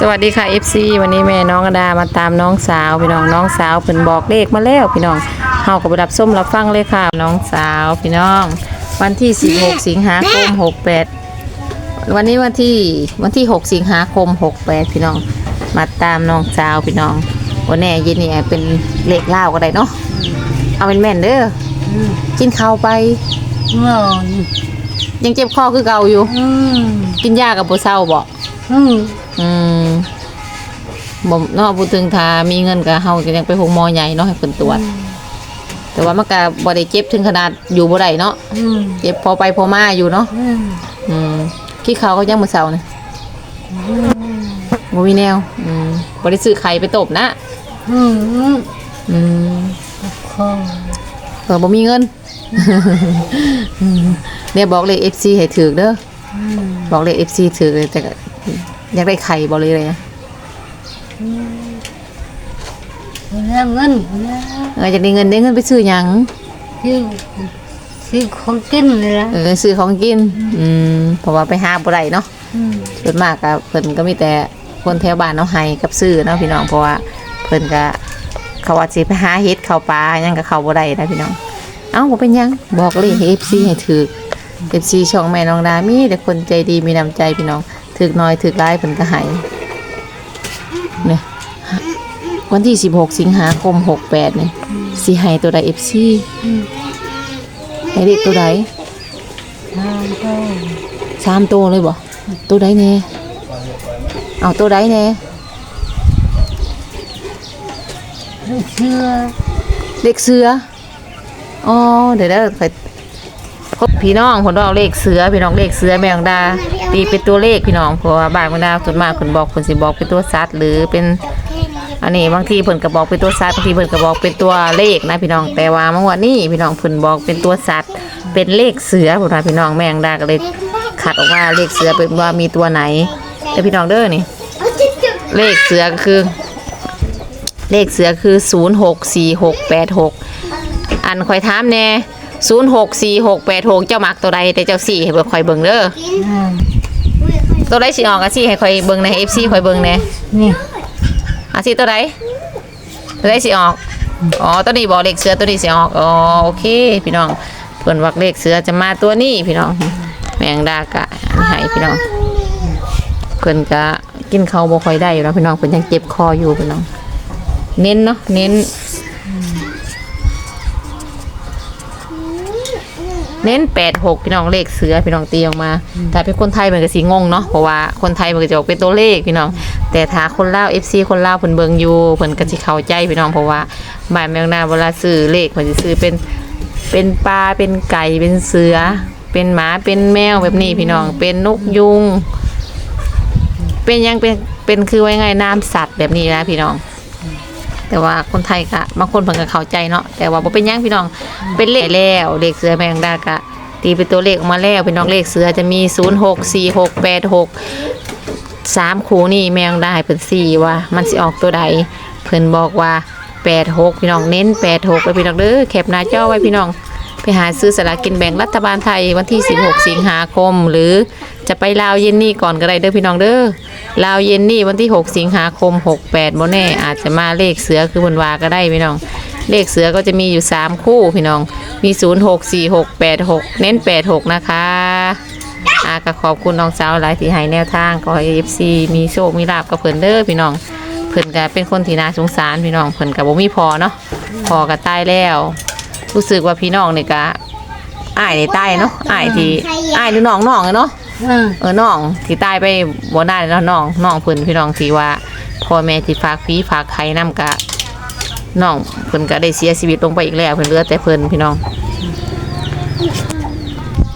สวัสดีค่ะ FC วันนี้แม่น้องอดามาตามน้องสาวพี่น้องน้องสาวเพิ่นบอกเลขมาแล้วพี่น้องเฮาก็ไปรับส้มรับฟังเลยค่ะ น้องสาวพี่น้อง วันที่ 16 สิงหาคม 68 วันนี้วันที่วันที่ 6 สิงหาคม 68 พี่น้อง มาตามน้องสาวพี่น้องวันแน่เย็นนี่เป็นเลขเล่าวก็ได้เนาะเอาเป็นแม่นเด้อกินข้าวไปนอนยังเจ็บคอคือเก่าอยู่อืมกินยากับบ่เศร้าบ่ อืมอืมบ่เนาะพูดถึงถ้ามีเงินก็เฮาก็ยังไปโรงหมอใหญ่เนาะให้เพิ่นตรวจ แต่ว่ามันก็บ่ได้เจ็บถึงขนาดอยู่บ่ได้เนาะอืมเจ็บพอไปพอมาอยู่เนาะอืมอืมขี้เขาก็ยังมื้อเช้านี่บ่มีแนว อืมบ่ได้ซื้อไข่ไปตบนะ อืมอืมคอเออบ่มีเงินอืมเนี่ยบอกเลย FC ให้ถูกเด้อ อืมบอกเลย FC ถูกเลยแต่ก็ อยากได้ไข่บ่เลยเลยนะแล้วเงินแล้วเอออยากได้เงินได้เงินไปซื้อหยังซื้อซื้อของกินเลยละเออซื้อของกิน อืมเพราะว่าไปหาบ่ได้เนาะอืมส่วนมากก็เพิ่นก็มีแต่คนแถวบ้านเนาะให้กับซื้อเนาะพี่น้องเพราะว่าเพิ่นก็เขาว่าสิไปหาเฮ็ดเข้าป่าหยังก็เข้าบ่ได้นะพี่น้อง เอ้าบ่เป็นหยังบอกเลยให้ FC ให้ถูก FC ช่องแม่น้องดามีแต่คนใจดีมีน้ำใจพี่น้อง ถูกน้อยถูกหลายเพิ่นก็ให้เนี่ยวันที่ 16 สิงหาคม 68นี่ยสิให้ตัวใด FC อืมให้เลขตัวใดทางก็สามตัวเลยบ่ตัวใดแน่เอาตัวใดแน่เชื่อเลขเสืออ๋อเดี๋ยวเดี๋ยวไป พบพี่น้องคนเราเลขเสือพี่น้องเลขเสือแมงดา ตีเป็นตัวเลขพี่น้องเพราะว่าบ้านแมงดาส่วนมากคนบอกคนสิบอกเป็นตัวสัตว์หรือเป็นอันนี้บางทีเพิ่นก็บอกเป็นตัวสัตว์บางทีเพิ่นก็บอกเป็นตัวเลขนะพี่น้องแต่ว่าเมื่อวันนี้พี่น้องเพิ่นบอกเป็นตัวสัตว์เป็นเลขเสือพุ่นว่าพี่น้องแมงดาก็เลยขัดออกว่าเลขเสือเป็นว่ามีตัวไหน แต่พี่น้องเด้อนี่ เลขเสือก็คือ เลขเสือคือ0 6 4 6 8 6อันคอยถามแน่ 0 6 4 6 8 6เจ้ามักตัวใดแต่เจ้าสี่ให้เบิ่งคอยเบิ่งเด้ออืมตัวใดสิออกก็สิให้คอยเบิ่งใน FC คอยเบิ่งแน่นี่อาสิตัวใดตัวใดสิออกอ๋อตัวนี้บอกเลขเสือตัวนี้สิออกอ๋อโอเค พี่น้องเพิ่นว่าเลขเสือจะมาตัวนี้พี่น้อง แมงดากะอันนี้ให้พี่น้องเพิ่นก็กินข้าวบ่ค่อยได้อยู่แล้วพี่น้องเพิ่นยังเจ็บคออยู่พี่น้อง เน้นเนาะเน้น เน้นแปดหกพี่น้องเลขเสือพี่น้องตีออกมาถ้าเป็นคนไทยมันก็สีงงเนาะเพราะว่าคนไทยมันก็จะออกเป็นตัวเลขพี่น้อง แต่ถ้าคนลาว FC คนลาวเพิ่นเบิ่งอยู่เพิ่นก็สิเข้าใจพี่น้องเพราะว่าบ้านแมงนาเวลาซื้อเลขเพิ่นสิซื้อเป็นเป็นปลาเป็นไก่เป็นเสือ เป็นหมาเป็นแมวแบบนี้พี่น้อง เป็นนกยุง เป็นหยังเป็นเป็นคือว่าไงน้ำสัตว์แบบนี้นะพี่น้อง แต่ว่าคนไทยก็บางคนเพิ่นก็เข้าใจเนาะแต่ว่าบ่เป็นหยังพี่น้องเป็นเลขแล้วเลขเสือแมงดากะตีเป็นตัวเลขออกมาแล้วพี่น้องเลขเสือจะมี 0 6 4 6 8 6สามคูนี่แมงด้เพิ่นสี่ว่ามันสิออกตัวใดเพิ่นบอกว่า86พี่น้องเน้น86ไปพี่น้องเด้อแคปหน้าจอไว้พี่น้อง ไปหาซื้อสลากินแบ่งรัฐบาลไทยวันที่ 16 สิงหาคม หรือจะไปลาวเย็นนี่ก่อนก็ได้เด้อพี่น้องเด้อลาวเย็นนี่วันที่ 6 สิงหาคม 68บ่แน่อาจจะมาเลขเสือคือเพิ่นวาก็ได้พี่น้อง เลขเสือก็จะมีอยู่ 3 คู่พี่น้องมี 0 6 4 6 8 6 เน้น 86 นะคะอาก็ขอบคุณน้องสาวหลายที่ให้แนวทางขอให้ FC มีโชคมีลาบกับเพิ่นเด้อพี่น้อง เพิ่นก็เป็นคนที่น่าสงสารพี่น้องเพิ่นก็บ่มีพอเนาะพอก็ตายแล้ว รู้สึกว่าพี่น้องนี่ก็อ้ายนี่ตายเนาะอ้ายที่อ้ายหรือน้องน้องอะเนาะอืมเออน้องที่ตายไปบ่ได้แล้วน้องน้องเพิ่นพี่น้องที่ว่าพ่อแม่ที่ฝากผีฝากไข่นำกะน้องเพิ่นก็ได้เสียชีวิตลงไปอีกแล้วเพิ่นเหลือแต่เพิ่นพี่น้อง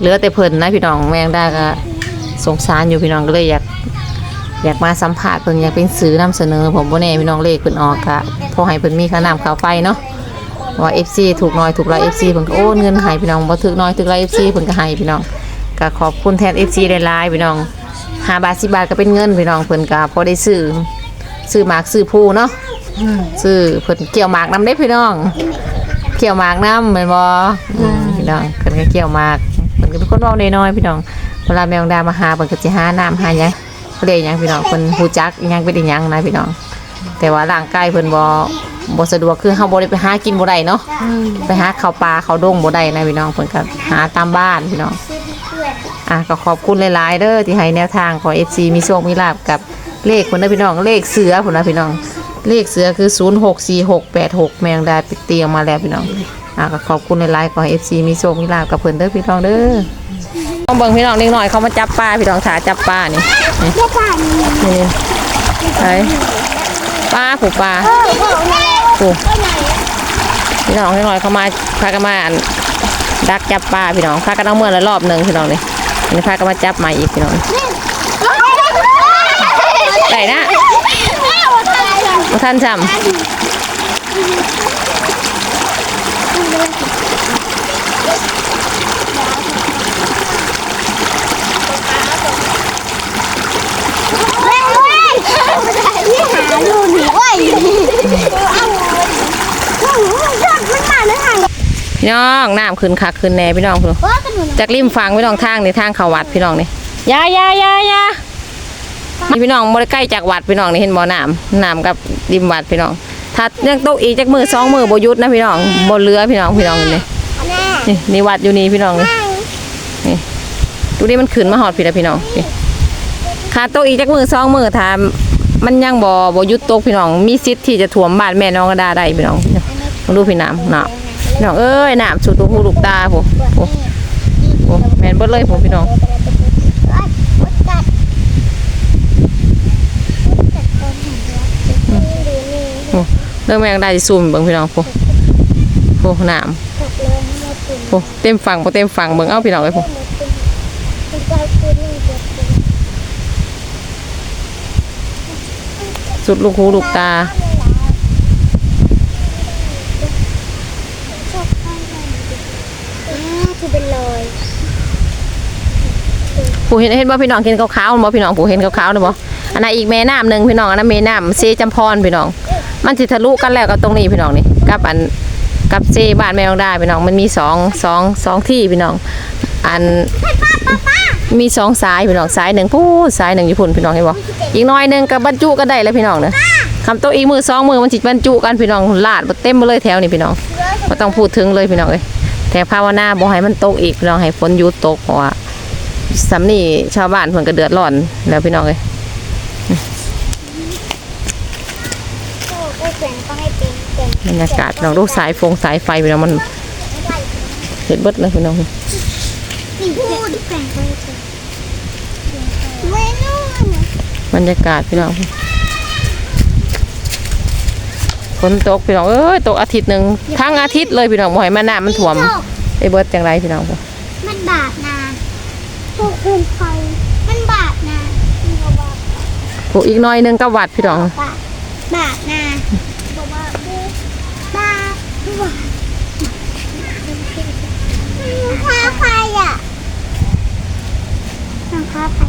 เหลือแต่เพิ่นนะพี่น้องแมงดาก็สงสารอยู่พี่น้องก็เลยอยากอยากมาสัมภาษณ์เพิ่นอยากเป็นสื่อนำเสนอ ผมบ่แน่พี่น้องเลขเพิ่นออกกะพอให้เพิ่นมีค่าน้ำค่าไฟเนาะ ว่า FC ถูกน้อยถูกหลาย FC เพิ่นก็โอนเงินให้พี่น้องบ่ถูกน้อยถูกหลาย FC เพิ่นก็ให้พี่น้องก็ขอบคุณแทน FC หลายๆพี่น้อง5บาท10บาทก็เป็นเงินพี่น้องเพิ่นก็พอได้ซื้อซื้อหมากซื้อผู้เนาะซื้อเพิ่นเกี่ยวหมากนำได้พี่น้องเกี่ยวหมากนำแม่นบ่อืมพี่น้องเพิ่นก็เกี่ยวหมากเพิ่นก็เป็นคนเว้าน้อยๆพี่น้องเวลาแมวดามาหาเพิ่นก็สิหาน้ำหาหยังเรียกหยังพี่น้องเพิ่นฮู้จักหยังเป็นอิหยังนะพี่น้อง แต่ว่าร่างกายเพิ่นบ่ บ่สะดวกคือเฮาบ่ได้ไปหากินบ่ได้เนาะไปหาข้าวปลาข้าวดงบ่ได้นะพี่น้องเพิ่นก็หาตามบ้านพี่น้องอะก็ขอบคุณหลายๆเด้อที่ให้แนวทางของ FC มีโชคมีลาบกับเลขเพิ่นเด้อพี่น้อง เลขเสือพุ่นนะพี่น้อง เลขเสือคือ 064686 แมงดาปิดเตียงมาแล้วพี่น้องอะก็ขอบคุณหลายๆขอให้ FC มีโชคมีลาบกับเพิ่นเด้อพี่น้องเด้อต้องเบิ่งพี่น้องนิดหน่อยเขามาจับปลาพี่น้องถาจับปลานี่เจ้าป่านี่นี่ไปปลาผูปลา ผูพี่น้องพี่น้อยเขามาพากันมาดักจับปลาพี่น้องพากันเอาเมื่อละรอบหนึ่งพี่น้องนี่นี่พากันมาจับใหม่อีกพี่น้องได้นะมาท่านจำ พี่น้องน้ำขึ้นคักขึ้นแน่พี่น้องพี่น้องจากริมฟังพี่น้องทางนี่ทางเขาวัดพี่น้องนี่อยาอยาอยาอยานี่พี่น้องบริใกล้จากวัดพี่น้องนี่เห็นบ่อน้ำน้ำกับริมวัดพี่น้อง ถ้ายังตกอีกจากมือสองมือบ่หยุดนะพี่น้องบ่เรือพี่น้องพี่น้องนี่นี่นี่วัดอยู่นี่พี่น้องนี่นี่ดูนี่มันขึ้นมาหอดพี่ละพี่น้องนี่ขาตกอีกจากมือสองมือถ้ามันยังบ่บ่หยุดตกพี่น้อง มีสิทธิ์ที่จะท่วมบ้านแม่น้องก็ได้ได้พี่น้องลองดูพี่น้ำเนาะพี่ น้องเอ้ยน้ำสุดตัวหูลูกตาผมผมผมแม่นเบิดเลยผมพี่น้องเรื่องแมงได้สิซูมเบิ่งพี่น้องโฟโฟน้ำโฟเต็มฝั่งโฟเต็มฝั่งเบิ่งเอ้าพี่น้องเลยโฟสุดลูกหูลูกตา คือเป็นรอย ผู้เห็นเห็นว่าพี่น้องเห็นขาวๆบ่พี่น้องผู้เห็นขาวๆนะบ่อันนั้นอีกแม่น้ำหนึ่งพี่น้องอันนั้นแม่น้ำเซจำพรพี่น้อง มันสิทะลุกันแล้วกับตรงนี้พี่น้องนี่กับอันกับเซบ้านแม่น้องได้พี่น้องมันมีสองสองสองที่พี่น้อง อันมีสองสายพี่น้องสายหนึ่งพูดสายหนึ่งญี่ปุ่นพี่น้องเห็นบ่อีกน้อยหนึ่งกับบรรจุกันได้แล้วพี่น้องเนอะคำโตอีมือสองมือมันจิบรรจุกันพี่น้องลาดบ่เต็มไปเลยแถวนี้พี่น้องบ่ต้องพูดถึงเลยพี่น้องเอ้ยแต่ภาวนาบ่ให้มันตกอีกพี่น้องให้ฝนหยุดตกเพราะว่า สำนี่ชาวบ้านเพิ่นก็เดือดร้อนแล้วพี่น้องเอ้ยโอ้ก็เปลี่ยนต้องให้เป็นเป็นบรรยากาศน้องลูกสายฟงสายไฟพี่น้องมันเห็ดเบิดเลยพี่น้องบรรยากาศพี่น้องฝนตกพี่น้องเอ้ยตกอาทิตย์หนึ่งทั้งอาทิตย์เลยพี่น้องบ่ให้มาน้ำมันท่วมไอ้เบิดจังไรพี่น้องมันบาดนะ กคุณไฟมันบาดนะมันก็บาดปลูกอีกหน้อยหนึงก็วัดพี่ดอง บาดบาดนะบอกว่าบาดบาดข้าไฟอะข้าไฟ